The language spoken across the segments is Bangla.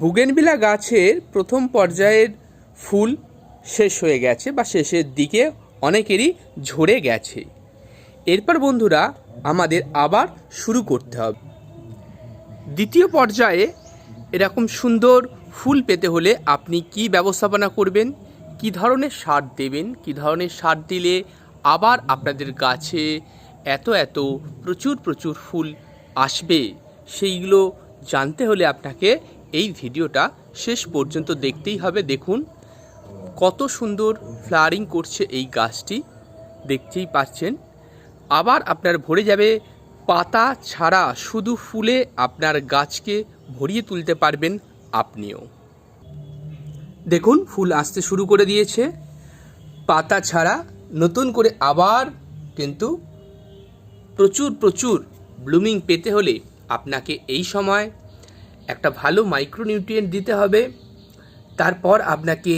বুগেনবিলা গাছের প্রথম পর্যায়ের ফুল শেষ হয়ে গেছে বা শেষের দিকে অনেকেরই ঝরে গেছে। এরপর বন্ধুরা আমাদের আবার শুরু করতে হবে। দ্বিতীয় পর্যায়ে এরকম সুন্দর ফুল পেতে হলে আপনি কি ব্যবস্থাপনা করবেন, কি ধরনের সার দেবেন, কি ধরনের সার দিলে আবার আপনাদের গাছে এত এত প্রচুর প্রচুর ফুল আসবে, সেইগুলো জানতে হলে আপনাকে এই ভিডিওটা শেষ পর্যন্ত দেখতেই হবে। দেখুন, কত সুন্দর ফ্লাওয়ারিং করছে এই গাছটি। দেখতেই পাচ্ছেন, আবার আপনার ভরে যাবে পাতা ছাড়া শুধু ফুলে আপনার গাছকে ভরিয়ে তুলতে পারবেন আপনিও। দেখুন, ফুল আসতে শুরু করে দিয়েছে। পাতা ছাড়া নতুন করে আবার কিন্তু প্রচুর প্রচুর ব্লুমিং পেতে হলে আপনাকে এই সময় একটা ভালো মাইক্রোনিউট্রিয়েন্ট দিতে হবে। তারপর আপনাকে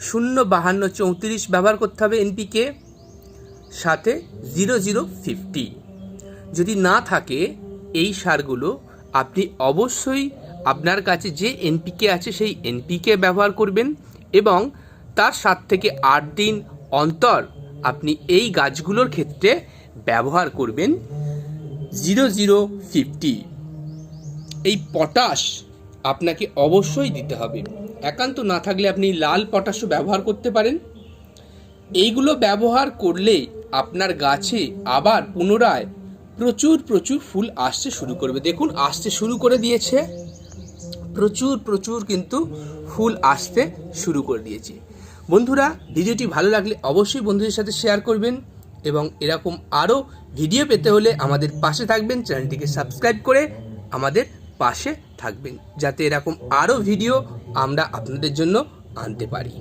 শূন্য বাহান্ন চৌত্রিশ ব্যবহার করতে হবে এনপিকে সাথে জিরো জিরো ফিফটি যদি না থাকে, এই সারগুলো আপনি অবশ্যই আপনার কাছে যে এনপিকে আছে সেই এনপিকে ব্যবহার করবেন এবং তার সাত থেকে আট দিন অন্তর আপনি এই গাছগুলোর ক্ষেত্রে ব্যবহার করবেন জিরো জিরো ফিফটি এই পটাশ আপনাকে অবশ্যই দিতে হবে। একান্ত না থাকলে আপনি লাল পটাশও ব্যবহার করতে পারেন। এইগুলো ব্যবহার করলে আপনার গাছে আবার পুনরায় প্রচুর প্রচুর ফুল আসতে শুরু করবে। দেখুন, আসতে শুরু করে দিয়েছে। প্রচুর প্রচুর কিন্তু ফুল আসতে শুরু করে দিয়েছে। বন্ধুরা, ভিডিওটি ভালো লাগলে অবশ্যই বন্ধুদের সাথে শেয়ার করবেন এবং এরকম আরও ভিডিও পেতে হলে আমাদের পাশে থাকবেন। চ্যানেলটিকে সাবস্ক্রাইব করে আমাদের পাশে থাকবেন যাতে এরকম আরও ভিডিও আমরা আপনাদের জন্য আনতে পারি।